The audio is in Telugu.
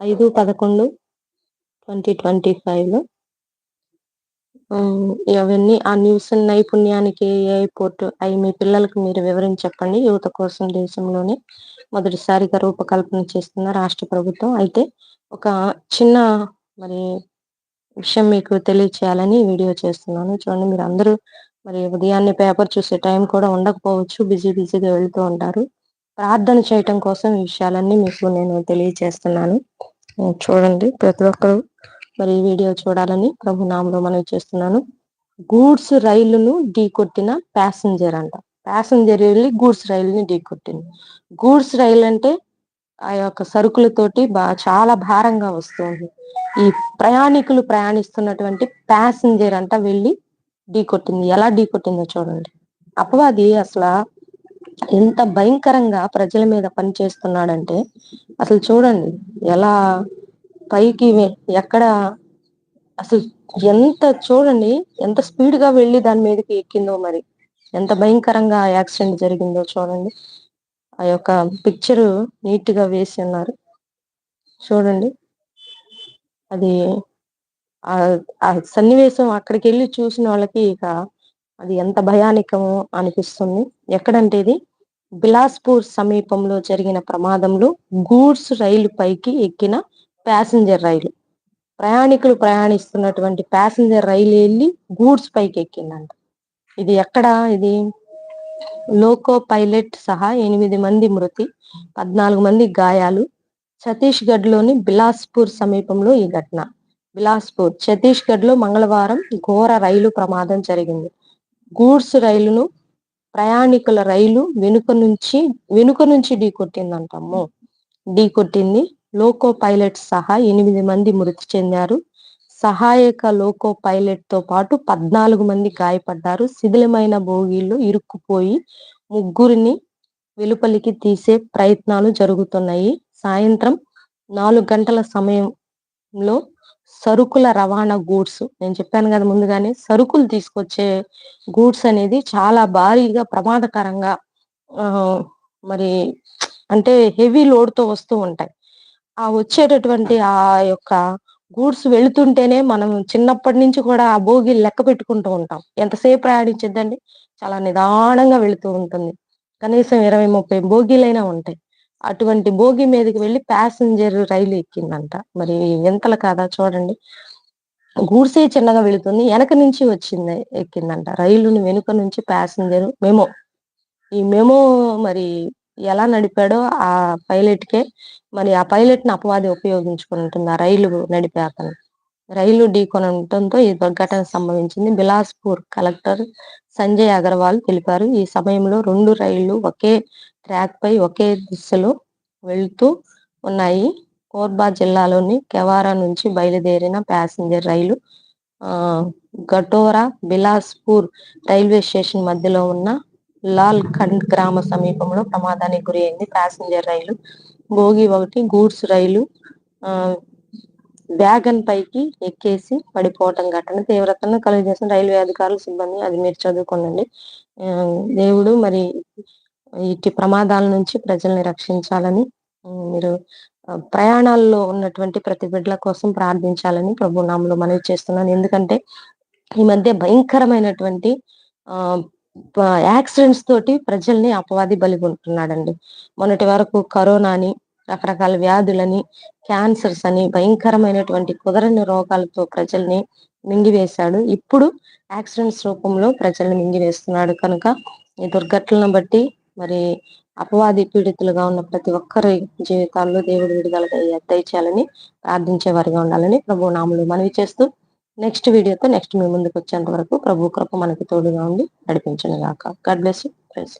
ఐదు పదకొండు ట్వంటీ ట్వంటీ ఫైవ్లో అవన్నీ ఆ న్యూస్ నైపుణ్యానికి ఎయిర్పోర్ట్ అవి మీ పిల్లలకు మీరు వివరించి చెప్పండి యువత కోసం దేశంలోనే మొదటిసారిగా రూపకల్పన చేస్తున్న రాష్ట్ర ప్రభుత్వం. అయితే ఒక చిన్న మరి విషయం మీకు తెలియచేయాలని వీడియో చేస్తున్నాను. చూడండి మీరు అందరూ మరి ఉదయాన్నే పేపర్ చూసే టైం కూడా ఉండకపోవచ్చు. బిజీ బిజీగా వెళ్తూ ఉంటారు. ప్రార్థన చేయటం కోసం ఈ విషయాలన్నీ మీకు నేను తెలియచేస్తున్నాను. చూడండి. ప్రతి ఒక్కరు మరి ఈ వీడియో చూడాలని ప్రభు నామంలో మనం చేస్తున్నాను. గూడ్స్ రైలును ఢీకొట్టిన ప్యాసింజర్ అంట. ప్యాసింజర్ వెళ్ళి గూడ్స్ రైలుని ఢీకొట్టింది. గూడ్స్ రైలు అంటే ఆ యొక్క సరుకులతోటి బా చాలా భారంగా వస్తుంది. ఈ ప్రయాణికులు ప్రయాణిస్తున్నటువంటి ప్యాసింజర్ అంట వెళ్ళి ఢీకొట్టింది. ఎలా ఢీకొట్టిందో చూడండి. అపవాది అసలు ఎంత భయంకరంగా ప్రజల మీద పనిచేస్తున్నాడంటే అసలు చూడండి. ఎలా పైకి ఎక్కడ అసలు ఎంత చూడండి ఎంత స్పీడ్గా వెళ్ళి దాని మీదకి ఎక్కిందో మరి. ఎంత భయంకరంగా యాక్సిడెంట్ జరిగిందో చూడండి. ఆ యొక్క పిక్చర్ నీట్గా వేసి ఉన్నారు. చూడండి. అది ఆ సన్నివేశం అక్కడికి వెళ్ళి చూసిన వాళ్ళకి ఇక అది ఎంత భయానికమో అనిపిస్తుంది. ఎక్కడంటే ఇది? బిలాస్పూర్ సమీపంలో జరిగిన ప్రమాదంలో గూడ్స్ రైలు పైకి ఎక్కిన ప్యాసింజర్ రైలు. ప్రయాణికులు ప్రయాణిస్తున్నటువంటి ప్యాసింజర్ రైలు వెళ్ళి గూడ్స్ పైకి ఎక్కిందంట. ఇది ఎక్కడ? ఇది లోకో పైలట్ సహా ఎనిమిది మంది మృతి పద్నాలుగు మంది గాయాలు. ఛత్తీస్గఢ్లోని బిలాస్పూర్ సమీపంలో ఈ ఘటన. బిలాస్పూర్ ఛత్తీస్గఢ్లో మంగళవారం ఘోర రైలు ప్రమాదం జరిగింది. గూడ్స్ రైలును ప్రయాణికుల రైలు వెనుక నుంచి వెనుక నుంచి ఢీకొట్టిందంటమ్మో ఢీకొట్టింది లోకో పైలట్ సహా ఎనిమిది మంది మృతి చెందారు. సహాయక లోకో పైలట్తో పాటు పద్నాలుగు మంది గాయపడ్డారు. శిథిలమైన భోగిల్లో ఇరుక్కుపోయి ముగ్గురిని వెలుపలికి తీసే ప్రయత్నాలు జరుగుతున్నాయి. సాయంత్రం నాలుగు గంటల సమయంలో సరుకుల రవాణా గూడ్స్. నేను చెప్పాను కదా ముందుగానే సరుకులు తీసుకొచ్చే గూడ్స్ అనేది చాలా భారీగా ప్రమాదకరంగా ఆ మరి అంటే హెవీ లోడ్తో వస్తూ ఉంటాయి. ఆ వచ్చేటటువంటి ఆ యొక్క గూడ్స్ వెళుతుంటేనే మనం చిన్నప్పటి నుంచి కూడా ఆ భోగి లెక్క పెట్టుకుంటూ ఉంటాం. ఎంతసేపు ప్రయాణించద్దండి? చాలా నిదానంగా వెళుతూ ఉంటుంది. కనీసం ఇరవై ముప్పై భోగిలైనా ఉంటాయి. అటువంటి భోగి మీదకి వెళ్ళి ప్యాసింజర్ రైలు ఎక్కిందంట. మరి ఎంతల కాదా చూడండి. గూడ్సే చిన్నగా వెళుతుంది. వెనక నుంచి వచ్చింది ఎక్కిందంట. రైలుని వెనుక నుంచి ప్యాసింజర్ మెమో ఈ మెమో మరి ఎలా నడిపాడో ఆ పైలట్కే మరి ఆ పైలట్ని అపవాది ఉపయోగించుకుంటుంది ఆ రైలు నడిపే అతను. రైలు ఢీకొనడంతో ఈ దుర్ఘటన సంభవించింది. బిలాస్పూర్ కలెక్టర్ సంజయ్ అగర్వాల్ తెలిపారు. ఈ సమయంలో రెండు రైళ్ళు ఒకే ట్రాక్ పై ఒకే దిశలో వెళ్తూ ఉన్నాయి. కోర్బా జిల్లాలోని కెవారా నుంచి బయలుదేరిన ప్యాసింజర్ రైలు ఆ గటోరా బిలాస్పూర్ రైల్వే స్టేషన్ మధ్యలో ఉన్న లాల్ ఖండ్ గ్రామ సమీపంలో ప్రమాదానికి గురైంది. ప్యాసింజర్ రైలు భోగి ఒకటి గూడ్స్ రైలు ఆ వ్యాగన్ పైకి ఎక్కేసి పడిపోవటం ఘటన తీవ్రతను కలిగజేసిన రైల్వే అధికారులు సిబ్బంది అది మీరు చదువుకోనండి దేవుడు మరి ఇటు ప్రమాదాల నుంచి ప్రజల్ని రక్షించాలని మీరు ప్రయాణాల్లో ఉన్నటువంటి ప్రతి బిడ్డల కోసం ప్రార్థించాలని ప్రభు నామలో మనవి చేస్తున్నాను. ఎందుకంటే ఈ మధ్య భయంకరమైనటువంటి ఆ యాక్సిడెంట్స్ తోటి ప్రజల్ని అపవాది బలిగొంటున్నాడండి మొన్నటి వరకు కరోనాని రకరకాల వ్యాధులని క్యాన్సర్స్ అని భయంకరమైనటువంటి కుదరని రోగాలతో ప్రజల్ని మింగివేశాడు. ఇప్పుడు యాక్సిడెంట్స్ రూపంలో ప్రజల్ని మింగివేస్తున్నాడు. కనుక ఈ దుర్ఘటనలను బట్టి మరి అపవాది పీడితులుగా ఉన్న ప్రతి ఒక్కరి జీవితాల్లో దేవుడు విడుదల దయచేయాలని ప్రార్థించే వారిగా ఉండాలని ప్రభు నాములు మనవి చేస్తూ నెక్స్ట్ వీడియోతో నెక్స్ట్ మీ ముందుకు వచ్చేంత వరకు ప్రభు కృప మనకి తోడుగా ఉండి నడిపించను గాక గాడ్ బ్లెస్ ఫ్రెండ్స్